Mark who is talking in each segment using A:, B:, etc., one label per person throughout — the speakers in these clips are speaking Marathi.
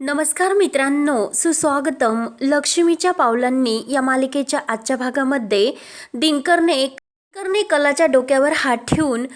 A: नमस्कार मित्रांनो सुस्वागतम. लक्ष्मीच्या पावलांनी या मालिकेच्या आजच्या भागामध्ये दिनकरने दिनकरने कलाच्या डोक्यावर हात ठेवून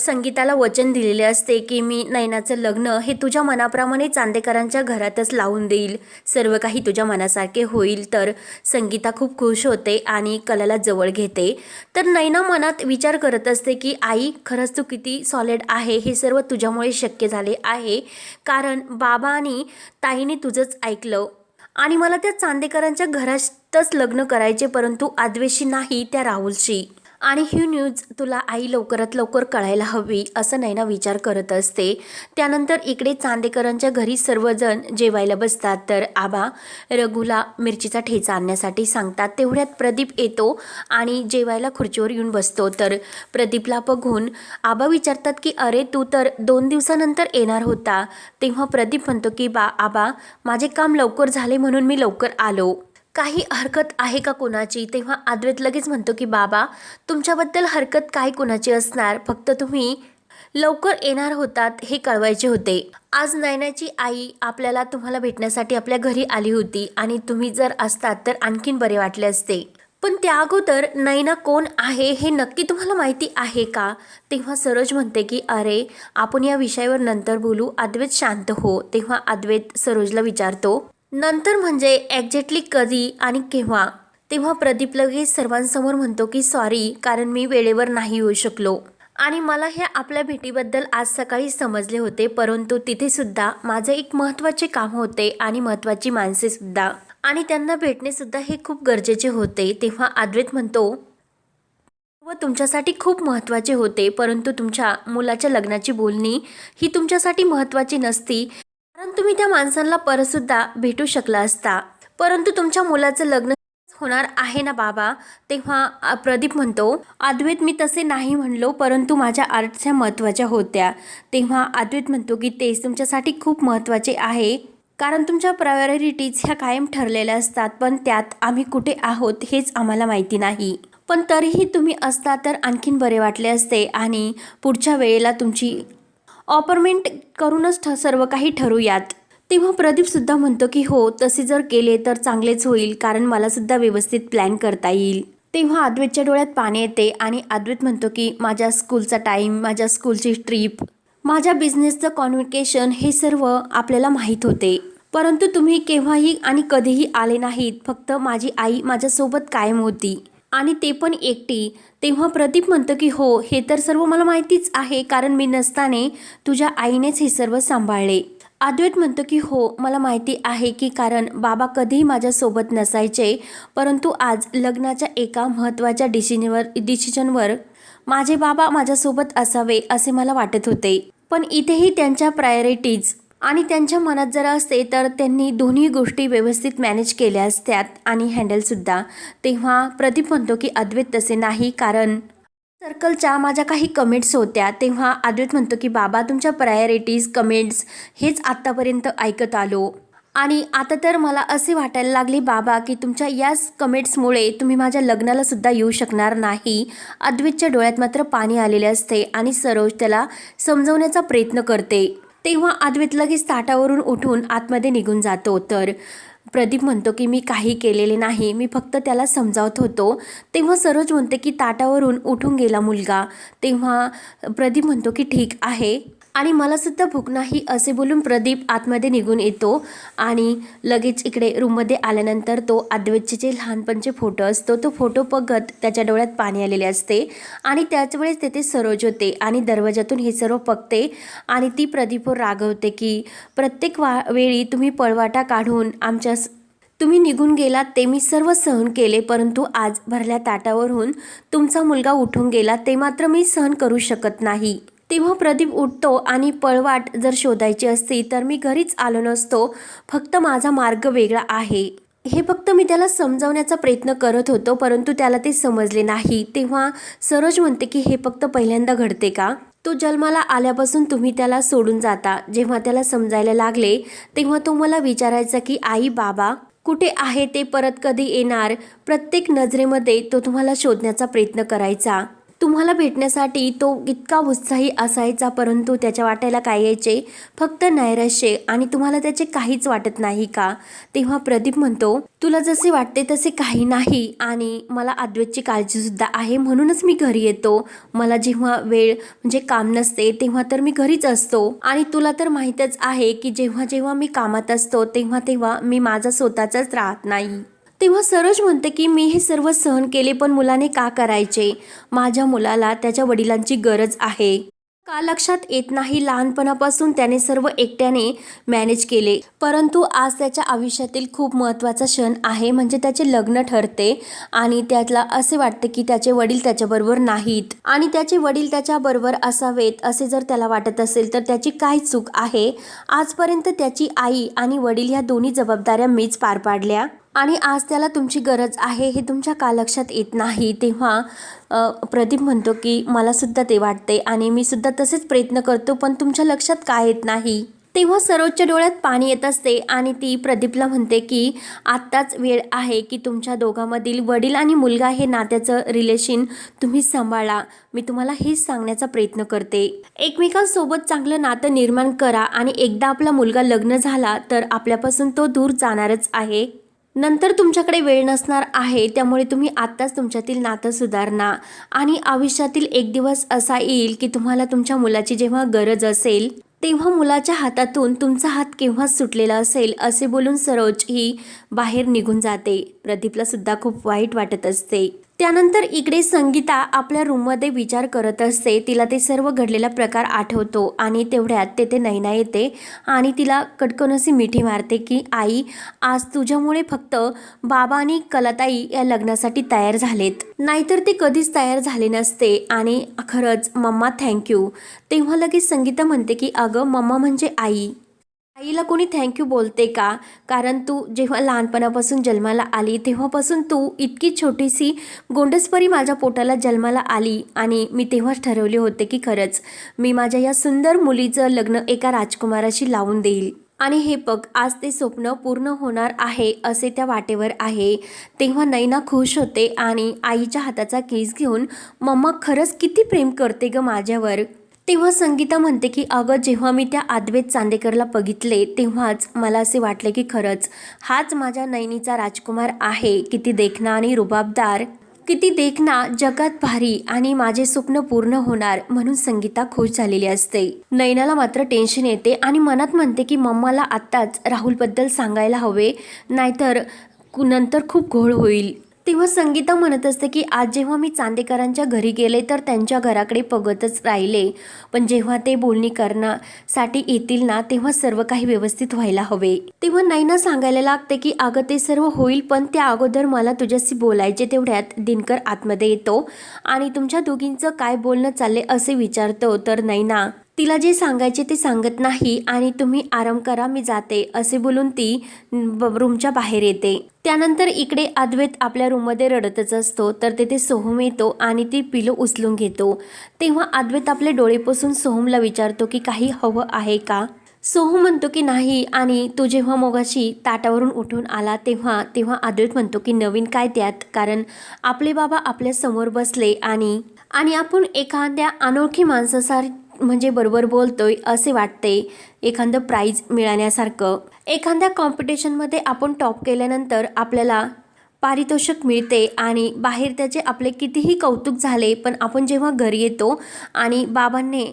A: संगीताला वचन दिलेले असते की मी नयनाचं लग्न हे तुझ्या मनाप्रमाणे चांदेकरांच्या घरातच लावून देईल. सर्व काही तुझ्या मनासारखे होईल. तर संगीता खूप खुश होते आणि कलाला जवळ घेते. तर नयना मनात विचार करत असते की आई खरंच तू किती सॉलिड आहे. हे सर्व तुझ्यामुळे शक्य झाले आहे. कारण बाबा आणि ताईने तुझंच ऐकलं. आणि मला त्या चांदेकरांच्या घरातच लग्न करायचे परंतु आद्वेशी नाही त्या राहुलशी. आणि ही न्यूज तुला आई लवकरात लवकर कळायला हवी असं नैना विचार करत असते. त्यानंतर इकडे चांदेकरांच्या घरी सर्वजण जेवायला बसतात. तर आबा रघुला मिरचीचा ठेचा आणण्यासाठी सांगतात. तेवढ्यात प्रदीप येतो आणि जेवायला खुर्चीवर येऊन बसतो. तर प्रदीपला बघून आबा विचारतात की अरे तू तर दोन दिवसानंतर येणार होता. तेव्हा प्रदीप म्हणतो की बा आबा माझे काम लवकर झाले म्हणून मी लवकर आलो. काही हरकत आहे का कोणाची? तेव्हा अद्वैत लगेच म्हणतो की बाबा तुमच्याबद्दल हरकत काय कोणाची असणार? फक्त तुम्ही लवकर येणार होतात हे कळवायचे होते. आज नयनाची आई आपल्याला तुम्हाला भेटण्यासाठी आपल्या घरी आली होती आणि तुम्ही जर असतात तर आणखीन बरे वाटले असते. पण त्या अगोदर नैना कोण आहे हे नक्की तुम्हाला माहिती आहे का? तेव्हा सरोज म्हणते की अरे आपण या विषयावर नंतर बोलू. अद्वैत शांत हो. तेव्हा अद्वैत सरोजला विचारतो नंतर म्हणजे एक्झॅक्टली कधी आणि केव्हा? तेव्हा प्रदीप लगेच सर्वांसमोर म्हणतो की सॉरी कारण मी वेळेवर नाही येऊ शकलो. आणि मला हे आपल्या भेटीबद्दल आज सकाळी समजले होते परंतु तिथे सुद्धा माझे एक महत्त्वाचे काम होते आणि महत्त्वाची माणसे सुद्धा. आणि त्यांना भेटणे सुद्धा हे खूप गरजेचे होते. तेव्हा अद्वैत म्हणतो व तुमच्यासाठी खूप महत्त्वाचे होते परंतु तुमच्या मुलाच्या लग्नाची बोलणी ही तुमच्यासाठी महत्त्वाची नसती. कारण तुम्ही त्या माणसांना परतसुद्धा भेटू शकला असता. परंतु तुमच्या मुलाचं लग्न होणार आहे ना बाबा? तेव्हा प्रदीप म्हणतो अद्वैत मी तसे नाही म्हणलो परंतु माझ्या आर्ट्सच्या महत्त्वाच्या होत्या. तेव्हा अद्वैत म्हणतो की तेच तुमच्यासाठी खूप महत्त्वाचे आहे. कारण तुमच्या प्रायोरिटीज ह्या कायम ठरलेल्या असतात पण त्यात आम्ही कुठे आहोत हेच आम्हाला माहिती नाही. पण तरीही तुम्ही असता तर आणखीन बरे वाटले असते आणि पुढच्या वेळेला तुमची ऑपरमेंट करूनच ठ सर्व काही ठरूयात. तेव्हा प्रदीपसुद्धा म्हणतो की हो तसे जर केले तर चांगलेच होईल कारण मला सुद्धा व्यवस्थित प्लॅन करता येईल. तेव्हा अद्वैतच्या डोळ्यात पाणी येते आणि अद्वैत म्हणतो की माझ्या स्कूलचा टाईम माझ्या स्कूलची ट्रीप माझ्या बिझनेसचं कॉन्व्हिकेशन हे सर्व आपल्याला माहीत होते. परंतु तुम्ही केव्हाही आणि कधीही आले नाहीत फक्त माझी आई माझ्यासोबत कायम होती. आणि ते पण एकटी. तेव्हा प्रदीप म्हणतं की हो हे तर सर्व मला माहितीच आहे कारण मी नसताने तुझ्या आईनेच हे सर्व सांभाळले. अद्वैत म्हणतो की हो मला माहिती आहे की कारण बाबा कधीही माझ्यासोबत नसायचे परंतु आज लग्नाच्या एका महत्त्वाच्या डिसिजनवर डिसिजनवर माझे बाबा माझ्यासोबत असावे असे मला वाटत होते. पण इथेही त्यांच्या प्रायोरिटीज आणि त्यांच्या मनात जर असते तर त्यांनी दोन्ही गोष्टी व्यवस्थित मॅनेज केल्या असत्यात आणि हँडलसुद्धा तेव्हा प्रदीप म्हणतो की अद्वैत तसे नाही कारण सर्कलच्या माझ्या काही कमेंट्स होत्या. तेव्हा अद्वैत म्हणतो की बाबा तुमच्या प्रायोरिटीज कमेंट्स हेच आत्तापर्यंत ऐकत आलो. आणि आता तर मला असे वाटायला लागले बाबा की तुमच्या याच कमेंट्समुळे तुम्ही माझ्या लग्नाला सुद्धा येऊ शकणार नाही. अद्वैतच्या डोळ्यात मात्र पाणी आलेले असते आणि सरोज त्याला समजवण्याचा प्रयत्न करते. तेव्हा अद्वैत लगेच ताटावरून उठून आतमध्ये निघून जातो. तर प्रदीप म्हणतो की मी काही केलेले नाही. मी फक्त त्याला समजावत होतो. तेव्हा सरोज म्हणते की ताटावरून उठून गेला मुलगा. तेव्हा प्रदीप म्हणतो की ठीक आहे. आणि मलासुद्धा भूक नाही असे बोलून प्रदीप आतमध्ये निघून येतो. आणि लगेच इकडे रूममध्ये आल्यानंतर तो अद्वैतचे जे लहानपणचे फोटो असतो तो फोटो बघत त्याच्या डोळ्यात पाणी आलेले असते. आणि त्याच वेळेस तेथे सरोज होते आणि दरवाजातून हे सर्व बघते. आणि ती प्रदीपवर रागवते की प्रत्येक वा वेळी तुम्ही पळवाटा काढून आमच्या तुम्ही निघून गेलात ते मी सर्व सहन केले परंतु आज भरल्या ताटावरून तुमचा मुलगा उठून गेला ते मात्र मी सहन करू शकत नाही. तेव्हा प्रदीप उठतो आणि पळवाट जर शोधायची असती तर मी घरीच आलो नसतो. फक्त माझा मार्ग वेगळा आहे. हे फक्त मी त्याला समजावण्याचा प्रयत्न करत होतो परंतु त्याला ते समजले नाही. तेव्हा सरोज म्हणते की हे फक्त पहिल्यांदा घडते का? तो जन्माला आल्यापासून तुम्ही त्याला सोडून जाता. जेव्हा त्याला समजायला लागले तेव्हा तो मला विचारायचा की आई बाबा कुठे आहे ते? परत कधी येणार? प्रत्येक नजरेमध्ये तो तुम्हाला शोधण्याचा प्रयत्न करायचा. तुम्हाला भेटण्यासाठी तो इतका उत्साही असायचा परंतु त्याच्या वाटायला काय यायचे? फक्त नैराश्य आणि तुम्हाला त्याचे काहीच वाटत नाही का? तेव्हा प्रदीप म्हणतो तुला जसे वाटते तसे काही नाही. आणि मला अद्वैतची काळजीसुद्धा आहे म्हणूनच मी घरी येतो. मला जेव्हा वेळ म्हणजे काम नसते तेव्हा तर मी घरीच असतो. आणि तुला तर माहीतच आहे की जेव्हा जेव्हा मी कामात असतो तेव्हा तेव्हा मी माझा स्वतःचाच राहत नाही. तेव्हा सरोज म्हणते की मी हे सर्व सहन केले पण मुलाने का करायचे? माझ्या मुलाला त्याच्या वडिलांची गरज आहे. का लक्षात येत नाही लहानपणापासून त्याने सर्व एकट्याने मॅनेज केले. परंतु आज त्याच्या आयुष्यातील खूप महत्त्वाचा क्षण आहे म्हणजे त्याचे लग्न ठरते आणि त्याला असे वाटते की त्याचे वडील त्याच्याबरोबर नाहीत. आणि त्याचे वडील त्याच्याबरोबर असावेत असे जर त्याला वाटत असेल तर त्याची काय चूक आहे? आजपर्यंत त्याची आई आणि वडील ह्या दोन्ही जबाबदाऱ्या मीच पार पाडल्या. आणि आज त्याला तुमची गरज आहे हे तुमच्या का लक्षात येत नाही? तेव्हा प्रदीप म्हणतो की मलासुद्धा ते वाटते आणि मी सुद्धा तसेच प्रयत्न करतो पण तुमच्या लक्षात काय येत नाही? तेव्हा सरोजच्या डोळ्यात पाणी येत असते आणि ती प्रदीपला म्हणते की आत्ताच वेळ आहे की तुमच्या दोघांमधील वडील आणि मुलगा हे नात्याचं रिलेशन तुम्ही सांभाळा. मी तुम्हाला हेच सांगण्याचा प्रयत्न करते. एकमेकांसोबत चांगलं नातं निर्माण करा आणि एकदा आपला मुलगा लग्न झाला तर आपल्यापासून तो दूर जाणारच आहे. नंतर तुमच्याकडे वेळ नसणार आहे त्यामुळे तुम्ही आत्ताच तुमच्यातील नातं सुधारणा आणि आयुष्यातील एक दिवस असा येईल की तुम्हाला तुमच्या मुलाची जेव्हा गरज असेल तेव्हा मुलाच्या हातातून तुमचा हात केव्हाच सुटलेला असेल असे बोलून सरोज ही बाहेर निघून जाते. प्रदीपला सुद्धा खूप वाईट वाटत असते. त्यानंतर इकडे संगीता आपल्या रूममध्ये विचार करत असते. तिला ते सर्व घडलेला प्रकार आठवतो आणि तेवढ्यात तेथे नैना येते आणि तिला कटकन अशी मिठी मारते की आई आज तुझ्यामुळे फक्त बाबा आणि कलाताई या लग्नासाठी तयार झालेत. नाहीतर ते कधीच तयार झाले नसते आणि खरंच मम्मा थँक्यू. तेव्हा लगेच संगीता म्हणते की अगं मम्मा म्हणजे आई. आईला कोणी थँक्यू बोलते का? कारण तू जेव्हा लहानपणापासून जन्माला आली तेव्हापासून तू इतकी छोटीशी गोंडसपरी माझ्या पोटाला जन्माला आली आणि मी तेव्हाच ठरवले होते की खरंच मी माझ्या या सुंदर मुलीचं लग्न एका राजकुमाराशी लावून देईल. आणि हे बघ आज ते स्वप्न पूर्ण होणार आहे असे त्या वाटेवर आहे. तेव्हा नैना खुश होते आणि आईच्या हाताचा केस घेऊन मम्मा खरंच किती प्रेम करते ग माझ्यावर. तेव्हा संगीता म्हणते की अगं जेव्हा मी त्या आदवेत चांदेकरला बघितले तेव्हाच मला असे वाटले की खरंच हाच माझ्या नैनीचा राजकुमार आहे. किती देखणा आणि रुबाबदार. किती देखना जगात भारी आणि माझे स्वप्न पूर्ण होणार म्हणून संगीता खुश झालेली असते. नैनाला मात्र टेन्शन येते आणि मनात म्हणते की मम्माला आत्ताच राहुलबद्दल सांगायला हवे नाहीतर नंतर खूप घोळ होईल. तेव्हा संगीता म्हणत असते की आज जेव्हा मी चांदेकरांच्या घरी गेले तर त्यांच्या घराकडे बघतच राहिले. पण जेव्हा ते बोलणी करण्यासाठी येतील ना तेव्हा सर्व काही व्यवस्थित व्हायला हवे. तेव्हा नाईना सांगायला लागते की अगं ते सर्व होईल पण त्या अगोदर मला तुझ्याशी बोलायचे तेवढ्यात दिनकर आतमध्ये येतो आणि तुमच्या दोघींचं काय बोलणं चालले असे विचारतो. तर नैना तिला जे सांगायचे ते सांगत नाही आणि तुम्ही आराम करा मी जाते. असे बोलून ती रूमच्या बाहेर येते. त्यानंतर इकडे अद्वैत आपल्या रूममध्ये रडतच असतो. तर तेथे सोहम येतो आणि ती पिलो उचलून घेतो. तेव्हा अद्वैत आपले डोळे पुसून सोहमला विचारतो की काही हवं आहे का? सोहम म्हणतो की नाही. आणि तो जेव्हा मोगाशी ताटावरून उठून आला तेव्हा तेव्हा अद्वैत म्हणतो की नवीन काय त्यात? कारण आपले बाबा आपल्यासमोर बसले आणि आणि आपण एखाद्या अनोळखी माणसासार म्हणजे बरोबर बोलतोय असे वाटते. एखादं प्राईज मिळाल्यासारखं. एखाद्या कॉम्पिटिशनमध्ये आपण टॉप केल्यानंतर आपल्याला पारितोषिक मिळते आणि बाहेर त्याचे आपले कितीही कौतुक झाले पण आपण जेव्हा घरी येतो आणि बाबांनी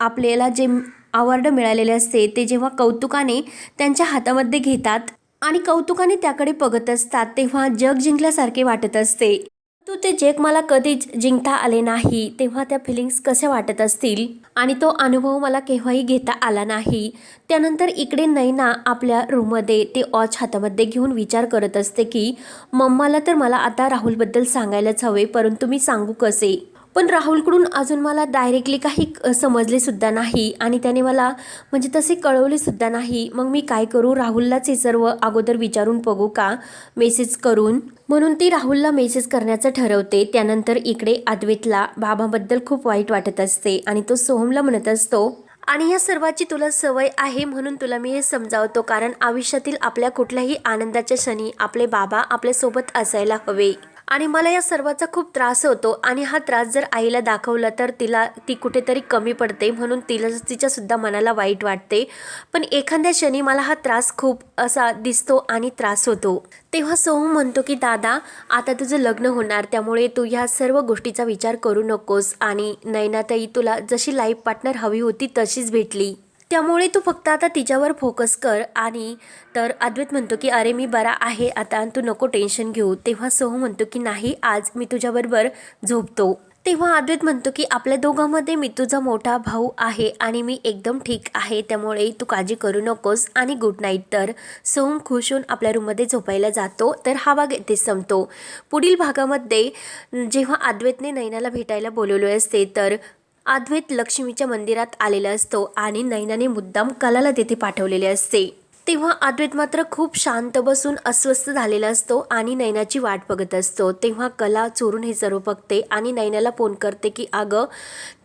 A: आपल्याला जे अवॉर्ड मिळालेले असते ते जेव्हा कौतुकाने त्यांच्या हातामध्ये घेतात आणि कौतुकाने त्याकडे बघत असतात तेव्हा जग जिंकल्यासारखे वाटत असते. तू ते जेक मला कधीच जिंकता आले नाही तेव्हा त्या फिलिंग्स कशा वाटत असतील? आणि तो अनुभव मला केव्हाही घेता आला नाही. त्यानंतर इकडे नैना आपल्या रूममध्ये ते ऑच हातामध्ये घेऊन विचार करत असते की मम्माला तर मला आता राहुलबद्दल सांगायलाच हवे परंतु मी सांगू कसे? पण राहुलकडून अजून मला डायरेक्टली काही समजले सुद्धा नाही आणि त्याने मला म्हणजे तसे कळवले सुद्धा नाही. मग मी काय करू? राहुललाच हे सर्व अगोदर विचारून बघू का? मेसेज करून. म्हणून ती राहुलला मेसेज करण्याचं ठरवते. त्यानंतर इकडे अद्वैतला बाबाबद्दल खूप वाईट वाटत असते आणि तो सोहमला म्हणत असतो आणि या सर्वाची तुला सवय आहे म्हणून तुला मी हे समजावतो. कारण आयुष्यातील आपल्या कुठल्याही आनंदाच्या क्षणी आपले बाबा आपल्यासोबत असायला हवे. आणि मला या सर्वाचा खूप त्रास होतो आणि हा त्रास जर आईला दाखवला तर तिला ती कुठेतरी कमी पडते म्हणून तिला तिच्यासुद्धा मनाला वाईट वाटते. पण एखाद्या क्षणी मला हा त्रास खूप असा दिसतो आणि त्रास होतो. तेव्हा सोहम म्हणतो की दादा आता तुझं लग्न होणार त्यामुळे तू ह्या सर्व गोष्टीचा विचार करू नकोस आणि नैनाताई तुला जशी लाईफ पार्टनर हवी होती तशीच भेटली. त्यामुळे तू फक्त आता तिच्यावर फोकस कर. आणि तर अद्वैत म्हणतो की अरे मी बरा आहे. आता आणि तू नको टेन्शन घेऊ. तेव्हा सोहम म्हणतो की नाही आज मी तुझ्याबरोबर झोपतो. तेव्हा अद्वैत म्हणतो की आपल्या दोघांमध्ये मी तुझा मोठा भाऊ आहे आणि मी एकदम ठीक आहे. त्यामुळे तू काळजी करू नकोस आणि गुड नाईट तर सोहम खुश होऊन आपल्या रूममध्ये झोपायला जातो. तर हा भाग येथे संपतो. पुढील भागामध्ये जेव्हा अद्वैतने नैनाला भेटायला बोलवले असते तर अद्वैत लक्ष्मीच्या मंदिरात आलेला असतो आणि नैनाने मुद्दाम कलाला तेथे पाठवलेले असते. तेव्हा अद्वैत मात्र खूप शांत बसून अस्वस्थ झालेला असतो आणि नैनाची वाट बघत असतो. तेव्हा कला चोरून हे सर्व बघते आणि नैनाला फोन करते की अगं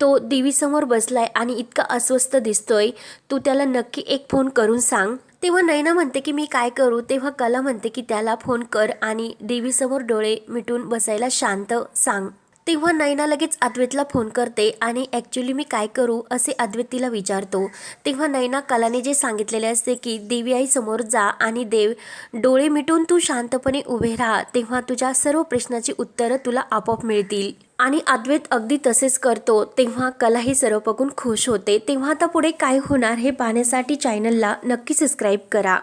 A: तो देवीसमोर बसलाय आणि इतका अस्वस्थ दिसतोय. तू त्याला नक्की एक फोन करून सांग. तेव्हा नैना म्हणते की मी काय करू? तेव्हा कला म्हणते की त्याला फोन कर आणि देवीसमोर डोळे मिटून बसायला शांत सांग. तेव्हा नैना लगेच अद्वैतला फोन करते आणि ॲक्च्युली मी काय करू असे अद्वैत तिला विचारतो. तेव्हा नैना कलाने जे सांगितलेले असते की देवी आई समोर जा आणि देव डोळे मिटून तू शांतपणे उभे राहा. तेव्हा तुझ्या सर्व प्रश्नाची उत्तरं तुला आपोआप मिळतील. आणि अद्वैत अगदी तसेच करतो. तेव्हा कला ही सर्व बघून खुश होते. तेव्हा आता पुढे काय होणार हे पाहण्यासाठी चॅनलला नक्की सबस्क्राईब करा.